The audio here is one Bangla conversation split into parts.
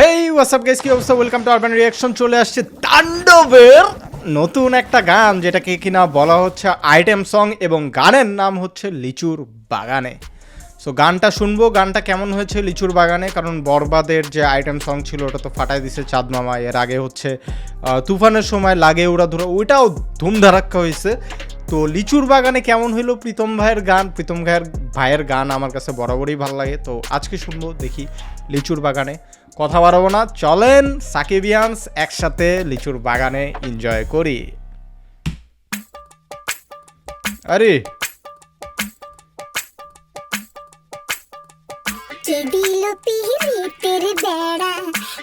হেই হোয়াটসঅ্যাপ গাইস কি অবস্থা? ওয়েলকাম টু আরবান রিয়াকশন চলে আসছে তাণ্ডবের নতুন একটা গান, যেটাকে কিনা বলা হচ্ছে আইটেম সং এবং গানের নাম হচ্ছে লিচুর বাগানে। সো গানটা শুনব। গানটা কেমন হয়েছে লিচুর বাগানে? কারণ বরবাদের যে আইটেম সং ছিল, ওটা তো ফাটাই দিছে চাঁদ মামা। এর আগে হচ্ছে তুফানের সময় লাগে ওরা ধরো, ওইটাও ধুমধারাক্কা হয়েছে। তো লিচুর বাগানে কেমন হইল প্রীতম ভাইয়ের গান? প্রীতম ভাইয়ের ভাইয়ের গান আমার কাছে বরাবরই ভালো লাগে। তো আজকে শুনব, দেখি লিচুর বাগানে। কথা বাড়াবো না চলেন সাকিবিয়ান্স একসাথে লিচুর বাগানে এনজয় করি। আরে। দিল পিরিতের বেড়া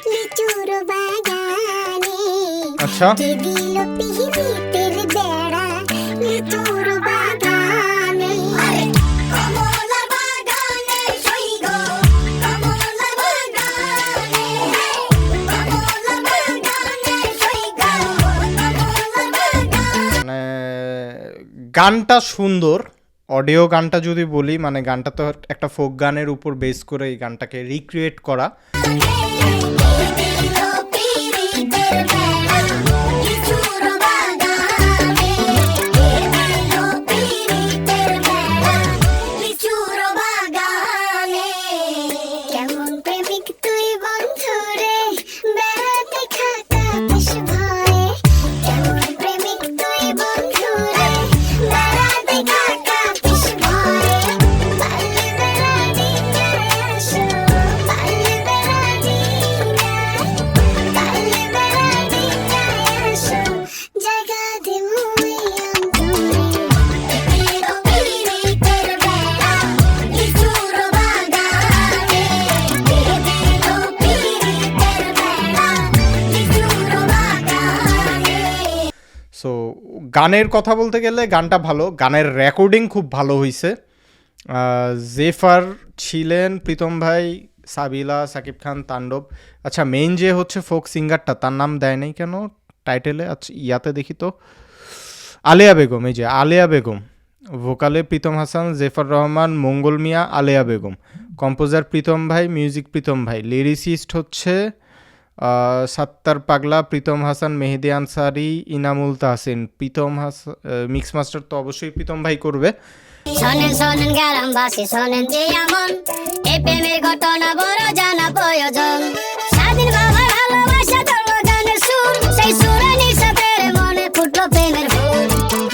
লিচুর বাগানে। আচ্ছা। বেড়া লিচুর গানটা সুন্দর অডিও গানটা যদি বলি মানে গানটা তো একটা ফোক গানের উপর বেস করে এই গানটাকে রিক্রিয়েট করা। গানের কথা বলতে গেলে গানটা ভালো। গানের রেকর্ডিং খুব ভালো হয়েছে জেফার ছিলেন প্রীতম ভাই, সাবিলা, সাকিব খান, তাণ্ডব। আচ্ছা মেইন যে হচ্ছে ফোক সিঙ্গারটা তার নাম দেয় নাই কেন? টাইটেলে আচ্ছা ইয়াতে দেখি তো। আলেয়া বেগম, এই যে আলেয়া বেগম। ভোকালে প্রীতম হাসান, জেফার রহমান, মঙ্গল মিয়া, আলেয়া বেগম। কম্পোজার প্রীতম ভাই মিউজিক প্রীতম ভাই। লিরিসিস্ট হচ্ছে সাত্তার পাগলা, প্রীতম হাসান, মেহেদি আনসারি, ইনামুল তাহসিন। প্রীতম হাসান মিক্স মাস্টার তো অবশ্যই প্রীতম ভাই করবে। শোনেন শোনেন গ্রামবাসী, শোনেন যে এই প্রেমের ঘটনা বড় জানা প্রয়োজন। স্বাধীন ভালোবাসা সুর, সেই সুরে মনে ফুটলো প্রেমের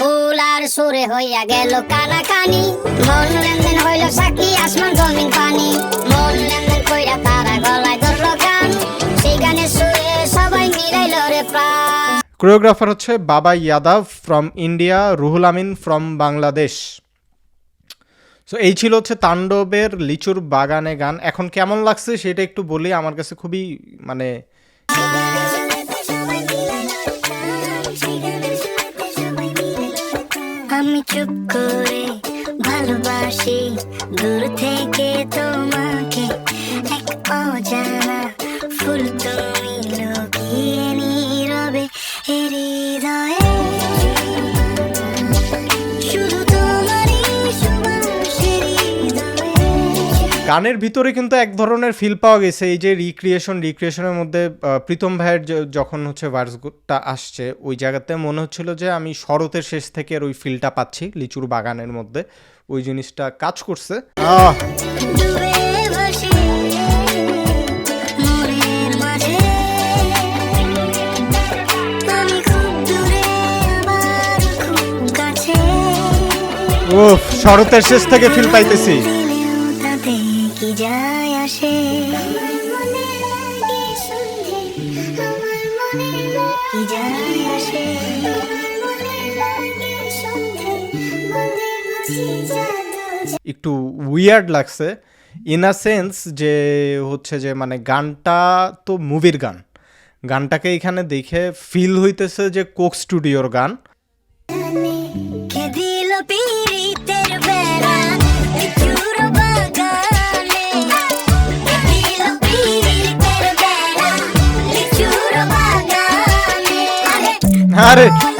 ফুল আর সুরে হইয়া গেল কানাকানি। মন লেনদেন হইল সাক্ষী, আসমান জমিন পানি। কোরিওগ্রাফার হচ্ছে Baba Yadav from India Ruhul Amin from Bangladesh. So এই ছিল হচ্ছে তাণ্ডবের লিচুর বাগানে গান। এখন কেমন লাগছে সেটা একটু বলি, আমার কাছে খুবই মানে আমি চুপ করে ভালোবাসি, দূর থেকে তোমাকে এক অজানা গানের ভিতরে কিন্তু এক ধরনের ফিল পাওয়া গেছে এই যে রিক্রিয়েশন রিক্রিয়েশনের মধ্যে আহ, প্রীতম ভাইয়ের যখন হচ্ছে ভার্সটা আসছে ওই জায়গাতে মনে হচ্ছিল যে আমি শরতের শেষ থেকে আর ওই ফিলটা পাচ্ছি লিচুর বাগানের মধ্যে। ওই জিনিসটা কাজ করছে। উফ শরতের শেষ থেকে ফিল পাইতেছি। তাতে কি যায় আসে। কি যায় আসে। একটু উইয়ার্ড লাগছে। ইন আ সেন্স যে হচ্ছে যে মানে গানটা তো মুভির গান। গানটাকে এখানে দেখে ফিল হইতেছে যে কোক স্টুডিওর গান। আরে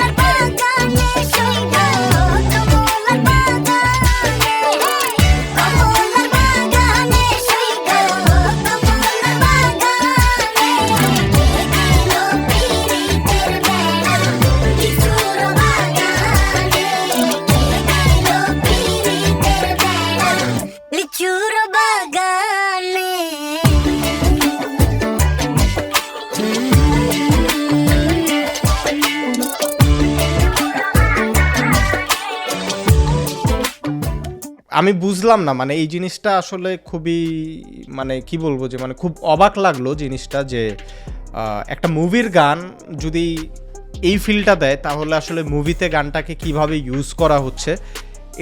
আমি বুঝলাম না মানে এই জিনিসটা আসলে খুবই মানে কি বলব যে মানে খুব অবাক লাগল জিনিসটা যে একটা মুভির গান যদি এই ফিলটা দেয়, তাহলে আসলে মুভিতে গানটাকে কীভাবে ইউজ করা হচ্ছে,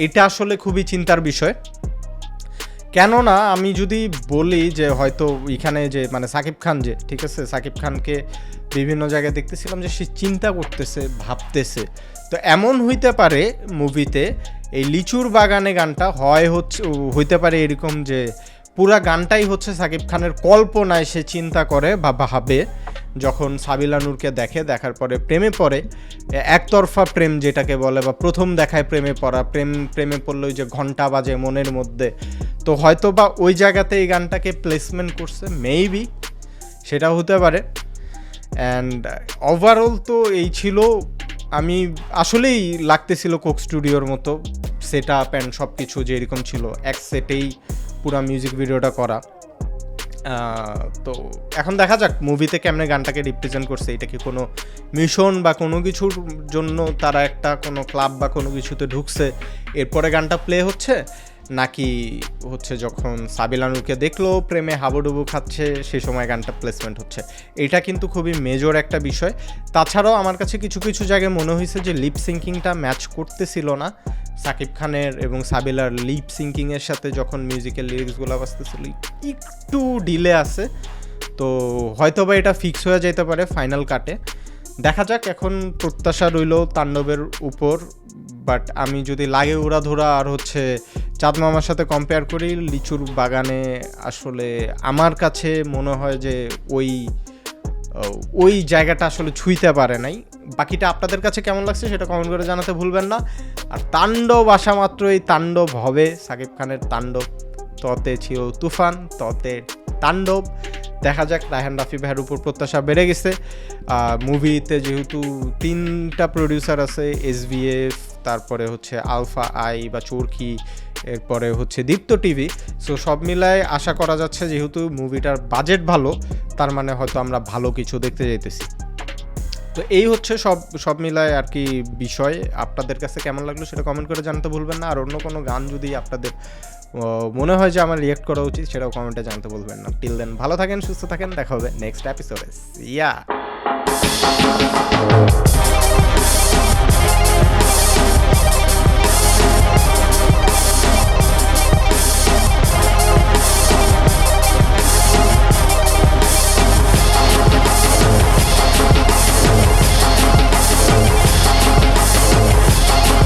এটা আসলে খুবই চিন্তার বিষয়। কেননা আমি যদি বলি যে, হয়তো এখানে যে মানে সাকিব খান যে, ঠিক আছে? সাকিব খানকে বিভিন্ন জায়গায় দেখতেছিলাম যে, সে চিন্তা করতেছে, ভাবতেছে। তো এমন হইতে পারে মুভিতে এই লিচুর বাগানে গানটা হয় হচ্ছে হইতে পারে এরকম যে পুরা গানটাই হচ্ছে সাকিব খানের কল্পনায় সে চিন্তা করে বা ভাবে, যখন সাবিলা নূরকে দেখে, দেখার পরে প্রেমে পড়ে। একতরফা প্রেম যেটাকে বলে বা প্রথম দেখায় প্রেমে পড়া, প্রেম, প্রেমে পড়লে ওই যে ঘণ্টা বাজে মনের মধ্যে। তো হয়তো বা ওই জায়গাতে এই গানটাকে প্লেসমেন্ট করছে মেবি সেটা হতে পারে। অ্যান্ড ওভারঅল তো এই ছিল আমি আসলেই লাগতেছিল কোক স্টুডিওর মতো সেট আপ অ্যান্ড সব কিছু যেরকম ছিল, এক সেটেই পুরো মিউজিক ভিডিওটা করা। তো এখন দেখা যাক মুভিতে কেমনে গানটাকে রিপ্রেজেন্ট করছে, এটা কি কোনো মিশন বা কোনো কিছুর জন্য তারা একটা কোনো ক্লাব বা কোনো কিছুতে ঢুকছে, এরপরে গানটা প্লে হচ্ছে। নাকি হচ্ছে যখন সাবিলানুরকে দেখল, প্রেমে হাবুডুবু খাচ্ছে, সেই সময় গানটা প্লেসমেন্ট হচ্ছে। এটা কিন্তু খুবই মেজর একটা বিষয়। তাছাড়াও আমার কাছে কিছু কিছু জায়গায় মনে হয়েছে যে লিপ সিঙ্কিংটা ম্যাচ করতেছিল না। সাকিব খানের এবং সাবিলার লিপ সিঙ্কিংয়ের সাথে যখন মিউজিক্যাল লিরিক্সগুলো বাজতেছিল, একটু ডিলে আছে। তো হয়তো বা এটা ফিক্স হয়ে যেতে পারে ফাইনাল কাটে দেখা যাক, এখন প্রত্যাশা রইল তাণ্ডবের উপর বাট আমি যদি লাগে উড়া ধরা আর হচ্ছে চাঁদ মামার সাথে কম্পেয়ার করি, লিচুর বাগানে আসলে আমার কাছে মনে হয় যে ওই ওই জায়গাটা আসলে ছুঁইতে পারে নাই। বাকিটা আপনাদের কাছে কেমন লাগছে সেটা কমেন্ট করে জানাতে ভুলবেন না। আর তাণ্ডব আসা মাত্রই তাণ্ডব হবে। সাকিব খানের তাণ্ডব, ততে ছিল তুফান, ততে তাণ্ডব। দেখা যাক, রায়হান রাফি ভাইয়ের উপর প্রত্যাশা বেড়ে গেছে। মুভিতে যেহেতু তিনটা প্রডিউসার আছে এসভিএফ তারপরে হচ্ছে আলফা আই বা চোরকি এরপরে হচ্ছে দীপ্ত টিভি। সো সব মিলায় আশা করা যাচ্ছে যেহেতু মুভিটার বাজেট ভালো, তার মানে হয়তো আমরা ভালো কিছু দেখতে যাইতেছি। তো এই হচ্ছে সব সব মিলায় আর কি বিষয়। আপনাদের কাছে কেমন লাগল সেটা কমেন্ট করে জানতে ভুলবেন না। আর অন্য কোনো গান যদি আপনাদের মনে হয় যে আমার রিয়েক্ট করা উচিত, সেটাও কমেন্টে জানতে বলবেন না। টিল দেন ভালো থাকেন, সুস্থ থাকেন, দেখা হবে নেক্সট এপিসোডে ইয়া